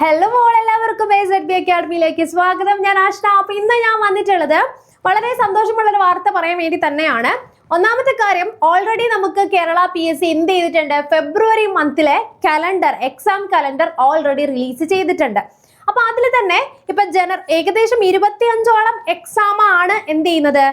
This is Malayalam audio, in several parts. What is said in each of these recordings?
ഹലോ മോൾ എല്ലാവർക്കും എസ് എഡ് ബി അക്കാഡമിയിലേക്ക് സ്വാഗതം. ഞാൻ ആഷ്ന. അപ്പൊ ഇന്ന് ഞാൻ വന്നിട്ടുള്ളത് വളരെ സന്തോഷമുള്ള ഒരു വാർത്ത പറയാൻ വേണ്ടി തന്നെയാണ്. ഒന്നാമത്തെ കാര്യം ഓൾറെഡി നമുക്ക് കേരള പി എസ് സി എന്ത് ചെയ്തിട്ടുണ്ട്? ഫെബ്രുവരി മന്തിലെ calendar exam calendar already release ചെയ്തിട്ടുണ്ട്. അപ്പൊ അതിൽ തന്നെ ഇപ്പൊ ജനർ ഏകദേശം ഇരുപത്തിയഞ്ചോളം എക്സാം ആണ് എന്ത് ചെയ്യുന്നത്?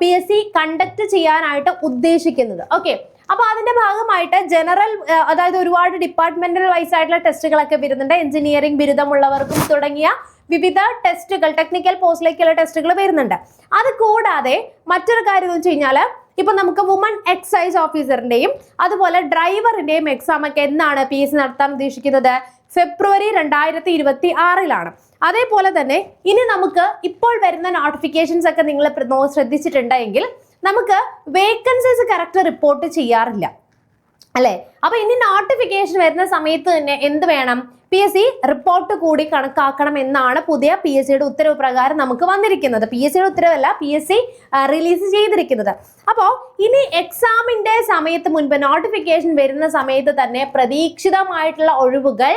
പി എസ് സി കണ്ടക്ട് ചെയ്യാനായിട്ട് ഉദ്ദേശിക്കുന്നത്. ഓക്കെ അപ്പൊ അതിന്റെ ഭാഗമായിട്ട് ജനറൽ അതായത് ഒരുപാട് ഡിപ്പാർട്ട്മെന്റൽ വൈസ് ആയിട്ടുള്ള ടെസ്റ്റുകളൊക്കെ വരുന്നുണ്ട്. എഞ്ചിനീയറിംഗ് ബിരുദമുള്ളവർക്കും തുടങ്ങിയ വിവിധ ടെസ്റ്റുകൾ ടെക്നിക്കൽ പോസ്റ്റിലേക്കുള്ള ടെസ്റ്റുകൾ വരുന്നുണ്ട്. അത് കൂടാതെ മറ്റൊരു കാര്യം എന്ന് വെച്ച് കഴിഞ്ഞാൽ ഇപ്പൊ നമുക്ക് വുമൺ എക്സൈസ് ഓഫീസറിന്റെയും അതുപോലെ ഡ്രൈവറിന്റെയും എക്സാം ഒക്കെ എന്നാണ് പി എസ് നടത്താൻ ഉദ്ദേശിക്കുന്നത്? ഫെബ്രുവരി രണ്ടായിരത്തി ഇരുപത്തി ആറിലാണ് അതേപോലെ തന്നെ ഇനി നമുക്ക് ഇപ്പോൾ വരുന്ന നോട്ടിഫിക്കേഷൻസ് ഒക്കെ നിങ്ങൾ ശ്രദ്ധിച്ചിട്ടുണ്ടെങ്കിൽ നമുക്ക് വേക്കൻസീസ് കറക്റ്റ് റിപ്പോർട്ട് ചെയ്യാറില്ല. അല്ലേ? അപ്പൊ ഇനി നോട്ടിഫിക്കേഷൻ വരുന്ന സമയത്ത് തന്നെ എന്ത് വേണം? പി എസ് സി റിപ്പോർട്ട് കൂടി കണക്കാക്കണം എന്നാണ് പുതിയ പി എസ് സിയുടെ ഉത്തരവ് പ്രകാരം നമുക്ക് വന്നിരിക്കുന്നത്. പി എസ് സിയുടെ ഉത്തരവല്ല പി എസ് സി റിലീസ് ചെയ്തിരിക്കുന്നത്. അപ്പോൾ ഇനി എക്സാമിന്റെ സമയത്ത് മുൻപ് നോട്ടിഫിക്കേഷൻ വരുന്ന സമയത്ത് തന്നെ പ്രതീക്ഷിതമായിട്ടുള്ള ഒഴിവുകൾ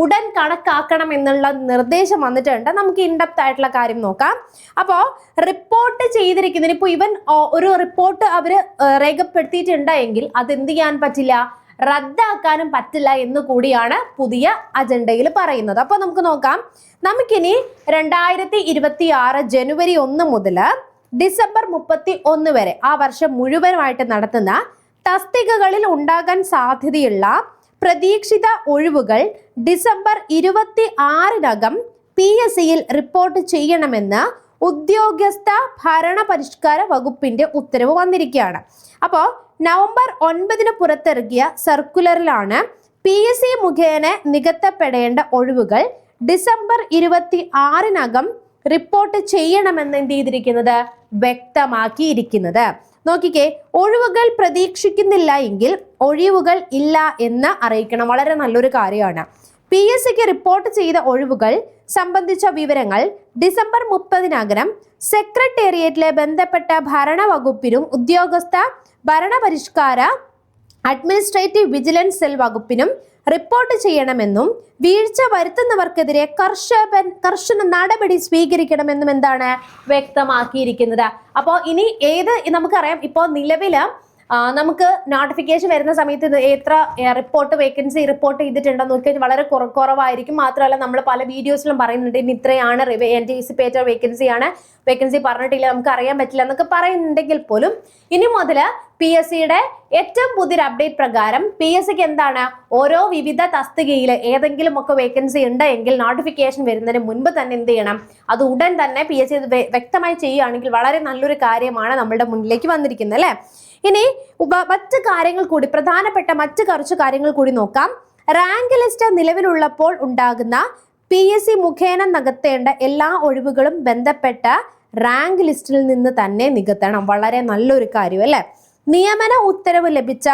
ഉടൻ കണക്കാക്കണം എന്നുള്ള നിർദ്ദേശം വന്നിട്ടുണ്ട്. നമുക്ക് ഇൻഡെപ്ത് ആയിട്ടുള്ള കാര്യം നോക്കാം. അപ്പോൾ റിപ്പോർട്ട് ചെയ്തിരിക്കുന്നതിന് ഇപ്പോൾ ഇവൻ ഒരു റിപ്പോർട്ട് അവർ രേഖപ്പെടുത്തിയിട്ടുണ്ടെങ്കിൽ അത് എന്ത് ചെയ്യാൻ പറ്റില്ല? റദ്ദാക്കാനും പറ്റില്ല എന്ന് കൂടിയാണ് പുതിയ അജണ്ടയിൽ പറയുന്നത്. അപ്പോൾ നമുക്ക് നോക്കാം. നമുക്കിനി രണ്ടായിരത്തി ഇരുപത്തി ആറ് ജനുവരി ഒന്ന് മുതൽ ഡിസംബർ മുപ്പത്തി ഒന്ന് വരെ ആ വർഷം മുഴുവനുമായിട്ട് നടത്തുന്ന തസ്തികകളിൽ ഉണ്ടാകാൻ സാധ്യതയുള്ള പ്രതീക്ഷിത ഒഴിവുകൾ ഡിസംബർ ഇരുപത്തി ആറിനകം പി എസ് സിയിൽ റിപ്പോർട്ട് ചെയ്യണമെന്ന് ഉദ്യോഗസ്ഥ ഭരണ പരിഷ്കാര വകുപ്പിന്റെ ഉത്തരവ് വന്നിരിക്കുകയാണ്. അപ്പോൾ നവംബർ ഒൻപതിന് പുറത്തിറക്കിയ സർക്കുലറിലാണ് പി എസ് സി മുഖേന നികത്തപ്പെടേണ്ട ഒഴിവുകൾ ഡിസംബർ ഇരുപത്തി ആറിനകം റിപ്പോർട്ട് ചെയ്യണമെന്ന് എന്ത് ചെയ്തിരിക്കുന്നത്? വ്യക്തമാക്കിയിരിക്കുന്നത്. നോക്കിക്കേ ഒഴിവുകൾ പ്രതീക്ഷിക്കുന്നില്ല എങ്കിൽ ഒഴിവുകൾ ഇല്ല എന്ന് അറിയിക്കണം. വളരെ നല്ലൊരു കാര്യമാണ്. പി എസ് സിക്ക് റിപ്പോർട്ട് ചെയ്ത ഒഴിവുകൾ സംബന്ധിച്ച വിവരങ്ങൾ ഡിസംബർ മുപ്പതിനകം സെക്രട്ടേറിയറ്റിലെ ബന്ധപ്പെട്ട ഭരണവകുപ്പിനും ഉദ്യോഗസ്ഥ ഭരണപരിഷ്കാര അഡ്മിനിസ്ട്രേറ്റീവ് വിജിലൻസ് സെൽ വകുപ്പിനും റിപ്പോർട്ട് ചെയ്യണമെന്നും വീഴ്ച വരുത്തുന്നവർക്കെതിരെ കർഷക കർശന നടപടി സ്വീകരിക്കണമെന്നും എന്താണ് വ്യക്തമാക്കിയിരിക്കുന്നത്. അപ്പോൾ ഇനി ഏത് നമുക്കറിയാം ഇപ്പോൾ നിലവിൽ നമുക്ക് നോട്ടിഫിക്കേഷൻ വരുന്ന സമയത്ത് എത്ര റിപ്പോർട്ട് വേക്കൻസി റിപ്പോർട്ട് ചെയ്തിട്ടുണ്ടെന്ന് നോക്കിയാൽ വളരെ കുറവായിരിക്കും. മാത്രമല്ല നമ്മൾ പല വീഡിയോസിലും പറയുന്നുണ്ട് ഇനി ഇത്രയാണ് ആന്റിസിപ്പേറ്റർ വേക്കൻസിയാണ് വേക്കൻസി പറഞ്ഞിട്ടില്ല നമുക്ക് അറിയാൻ പറ്റില്ല എന്നൊക്കെ പറയുന്നുണ്ടെങ്കിൽ പോലും ഇനി മുതൽ പി എസ് സിയുടെ ഏറ്റവും പുതിയൊരു അപ്ഡേറ്റ് പ്രകാരം പി എസ് സിക്ക് എന്താണ്? ഓരോ വിവിധ തസ്തികയിൽ ഏതെങ്കിലും ഒക്കെ വേക്കൻസി ഉണ്ട് എങ്കിൽ നോട്ടിഫിക്കേഷൻ വരുന്നതിന് മുൻപ് തന്നെ എന്ത് ചെയ്യണം? അത് ഉടൻ തന്നെ പി എസ് സി വ്യക്തമായി ചെയ്യുകയാണെങ്കിൽ വളരെ നല്ലൊരു കാര്യമാണ് നമ്മളുടെ മുന്നിലേക്ക് വന്നിരിക്കുന്നത് അല്ലേ? ഇനി മറ്റ് കാര്യങ്ങൾ കൂടി പ്രധാനപ്പെട്ട മറ്റ് കുറച്ച് കാര്യങ്ങൾ കൂടി നോക്കാം. റാങ്ക് ലിസ്റ്റ് നിലവിലുള്ളപ്പോൾ ഉണ്ടാകുന്ന പി എസ് സി മുഖേന നികത്തേണ്ട എല്ലാ ഒഴിവുകളും ബന്ധപ്പെട്ട റാങ്ക് ലിസ്റ്റിൽ നിന്ന് തന്നെ നികത്തണം. വളരെ നല്ലൊരു കാര്യം അല്ലേ? നിയമന ഉത്തരവ് ലഭിച്ച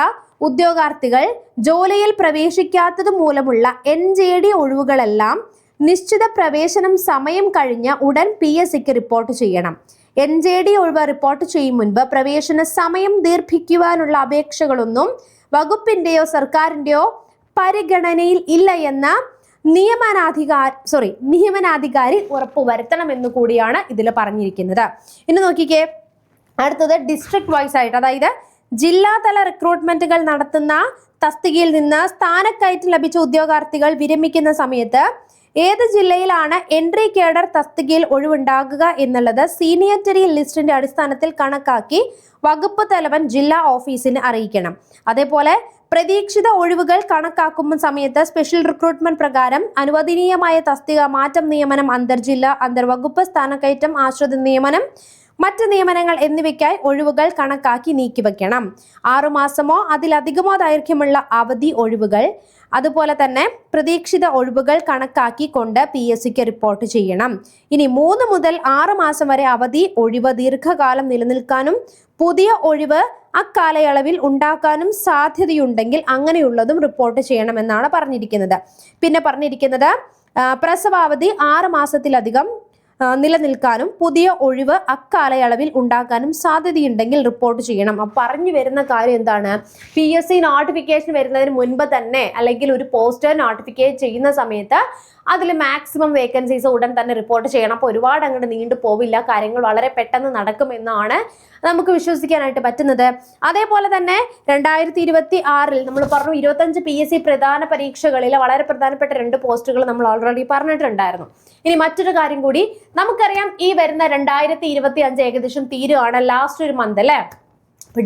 ഉദ്യോഗാർത്ഥികൾ ജോലിയിൽ പ്രവേശിക്കാത്തത് മൂലമുള്ള എൻ ജെ ഡി ഒഴിവുകളെല്ലാം നിശ്ചിത പ്രവേശനം സമയം കഴിഞ്ഞ ഉടൻ പി എസ് സിക്ക് റിപ്പോർട്ട് ചെയ്യണം. എൻ ജെ ഡി ഒഴിവ് റിപ്പോർട്ട് ചെയ്യും മുൻപ് പ്രവേശന സമയം ദീർഘിക്കുവാനുള്ള അപേക്ഷകളൊന്നും വകുപ്പിന്റെയോ സർക്കാരിന്റെയോ പരിഗണനയിൽ ഇല്ല എന്ന നിയമനാധികാരി സോറി നിയമനാധികാരി ഉറപ്പുവരുത്തണം എന്ന് കൂടിയാണ് ഇതിൽ പറഞ്ഞിരിക്കുന്നത്. ഇനി നോക്കിക്കേ അടുത്തത് ഡിസ്ട്രിക്ട് വൈസ് ആയിട്ട്. അതായത് ജില്ലാതല റിക്രൂട്ട്മെന്റുകൾ നടത്തുന്ന തസ്തികയിൽ നിന്ന് സ്ഥാനക്കയറ്റം ലഭിച്ച ഉദ്യോഗാർത്ഥികൾ വിരമിക്കുന്ന സമയത്ത് ഏത് ജില്ലയിലാണ് എൻട്രി കേഡർ തസ്തികയിൽ ഒഴിവുണ്ടാകുക എന്നുള്ളത് സീനിയറ്ററി ലിസ്റ്റിന്റെ അടിസ്ഥാനത്തിൽ കണക്കാക്കി വകുപ്പ് തലവൻ ജില്ലാ ഓഫീസിന് അറിയിക്കണം. അതേപോലെ പ്രതീക്ഷിത ഒഴിവുകൾ കണക്കാക്കുമ്പോൾ സമയത്ത് സ്പെഷ്യൽ റിക്രൂട്ട്മെന്റ് പ്രകാരം അനുവദനീയമായ തസ്തിക മാറ്റം നിയമനം അന്തർജില്ല അന്തർവകുപ്പ് സ്ഥാനക്കയറ്റം ആശ്രിത നിയമനം മറ്റ് നിയമനങ്ങൾ എന്നിവയ്ക്കായി ഒഴിവുകൾ കണക്കാക്കി നീക്കിവെക്കണം. ആറുമാസമോ അതിലധികമോ ദൈർഘ്യമുള്ള അവധി ഒഴിവുകൾ അതുപോലെ തന്നെ പ്രതീക്ഷിത ഒഴിവുകൾ കണക്കാക്കി കൊണ്ട് പി എസ് സിക്ക് റിപ്പോർട്ട് ചെയ്യണം. ഇനി മൂന്ന് മുതൽ ആറ് മാസം വരെ അവധി ഒഴിവ് ദീർഘകാലം നിലനിൽക്കാനും പുതിയ ഒഴിവ് അക്കാലയളവിൽ ഉണ്ടാക്കാനും സാധ്യതയുണ്ടെങ്കിൽ അങ്ങനെയുള്ളതും റിപ്പോർട്ട് ചെയ്യണമെന്നാണ് പറഞ്ഞിരിക്കുന്നത്. പിന്നെ പറഞ്ഞിരിക്കുന്നത് പ്രസവാവധി ആറ് മാസത്തിലധികം നിലനിൽക്കാനും പുതിയ ഒഴിവ് അക്കാലയളവിൽ ഉണ്ടാക്കാനും സാധ്യതയുണ്ടെങ്കിൽ റിപ്പോർട്ട് ചെയ്യണം. പറഞ്ഞു വരുന്ന കാര്യം എന്താണ്? പി എസ് സി നോട്ടിഫിക്കേഷൻ വരുന്നതിന് മുൻപ് തന്നെ അല്ലെങ്കിൽ ഒരു പോസ്റ്റർ നോട്ടിഫിക്കേറ്റ് ചെയ്യുന്ന സമയത്ത് അതിൽ മാക്സിമം വേക്കൻസീസ് ഉടൻ തന്നെ റിപ്പോർട്ട് ചെയ്യണം. അപ്പോൾ ഒരുപാട് അങ്ങോട്ട് നീണ്ടു പോവില്ല. കാര്യങ്ങൾ വളരെ പെട്ടെന്ന് നടക്കുമെന്നാണ് നമുക്ക് വിശ്വസിക്കാനായിട്ട് പറ്റുന്നത്. അതേപോലെ തന്നെ രണ്ടായിരത്തി ഇരുപത്തി ആറിൽ നമ്മൾ പറഞ്ഞു ഇരുപത്തഞ്ച് പി എസ് സി പ്രധാന പരീക്ഷകളിൽ വളരെ പ്രധാനപ്പെട്ട രണ്ട് പോസ്റ്റുകൾ നമ്മൾ ഓൾറെഡി പറഞ്ഞിട്ടുണ്ടായിരുന്നു. ഇനി മറ്റൊരു കാര്യം കൂടി നമുക്കറിയാം ഈ വരുന്ന രണ്ടായിരത്തി ഇരുപത്തി അഞ്ച് ഏകദേശം തീരുവാണ് ലാസ്റ്റ് ഒരു മന്ത് അല്ലേ?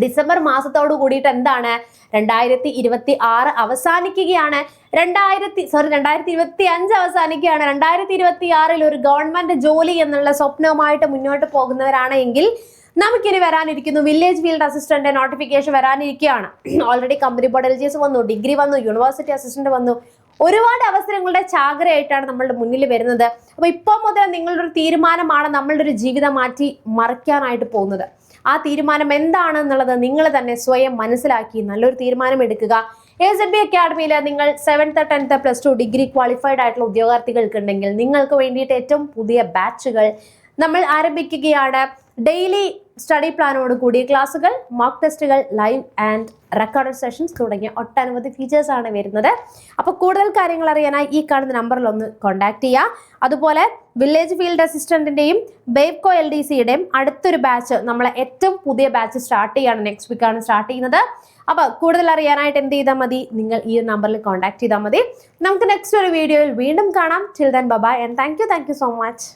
ഡിസംബർ മാസത്തോട് കൂടിയിട്ട് എന്താണ്? രണ്ടായിരത്തി ഇരുപത്തി ആറ് അവസാനിക്കുകയാണ്. രണ്ടായിരത്തി സോറി രണ്ടായിരത്തി ഇരുപത്തി അഞ്ച് അവസാനിക്കുകയാണ്. രണ്ടായിരത്തി ഇരുപത്തി ആറിൽ ഒരു ഗവൺമെന്റ് ജോലി എന്നുള്ള സ്വപ്നവുമായിട്ട് മുന്നോട്ട് പോകുന്നവരാണ് എങ്കിൽ നമുക്കിനി വരാനിരിക്കുന്നു. വില്ലേജ് ഫീൽഡ് അസിസ്റ്റന്റ് നോട്ടിഫിക്കേഷൻ വരാനിരിക്കുകയാണ്. ഓൾറെഡി കമ്പനി ബോർഡ് എൽ വന്നു ഡിഗ്രി വന്നു യൂണിവേഴ്സിറ്റി അസിസ്റ്റന്റ് വന്നു. ഒരുപാട് അവസരങ്ങളുടെ ചാകരയായിട്ടാണ് നമ്മളുടെ മുന്നിൽ വരുന്നത്. അപ്പോൾ ഇപ്പോൾ മുതൽ നിങ്ങളുടെ ഒരു തീരുമാനമാണ് നമ്മളുടെ ഒരു ജീവിതം മാറ്റി മറിക്കാനായിട്ട് പോകുന്നത്. ആ തീരുമാനം എന്താണ് എന്നുള്ളത് നിങ്ങൾ തന്നെ സ്വയം മനസ്സിലാക്കി നല്ലൊരു തീരുമാനം എടുക്കുക. എ എസ് ബി അക്കാഡമിയിൽ നിങ്ങൾ seventh tenth plus two degree qualified ആയിട്ടുള്ള ഉദ്യോഗാർത്ഥികൾക്ക് ഉണ്ടെങ്കിൽ നിങ്ങൾക്ക് വേണ്ടിയിട്ട് ഏറ്റവും പുതിയ ബാച്ചുകൾ നമ്മൾ ആരംഭിക്കുകയാണ്. ഡെയിലി സ്റ്റഡി പ്ലാനോട് കൂടിയ ക്ലാസ്സുകൾ മോക്ക് ടെസ്റ്റുകൾ ലൈവ് ആൻഡ് റെക്കോർഡഡ് സെഷൻസ് തുടങ്ങിയ ഒട്ടനവധി ഫീച്ചേഴ്സ് ആണ് വരുന്നത്. അപ്പോൾ കൂടുതൽ കാര്യങ്ങൾ അറിയാനായി ഈ കാണുന്ന നമ്പറിൽ ഒന്ന് കോൺടാക്ട് ചെയ്യുക അതുപോലെ വില്ലേജ് ഫീൽഡ് അസിസ്റ്റന്റിന്റെയും ബേബ്കോ എൽ ഡി സിയുടെയും അടുത്തൊരു ബാച്ച് നമ്മളെ ഏറ്റവും പുതിയ ബാച്ച് സ്റ്റാർട്ട് ചെയ്യാണ് നെക്സ്റ്റ് വീക്കാണ് സ്റ്റാർട്ട് ചെയ്യുന്നത്. അപ്പോൾ കൂടുതൽ അറിയാനായിട്ട് എന്ത് ചെയ്താൽ മതി? നിങ്ങൾ ഈ ഒരു നമ്പറിൽ കോൺടാക്ട് ചെയ്താൽ മതി. നമുക്ക് നെക്സ്റ്റ് ഒരു വീഡിയോയിൽ വീണ്ടും കാണാം. Till then bye bye and thank you thank you so much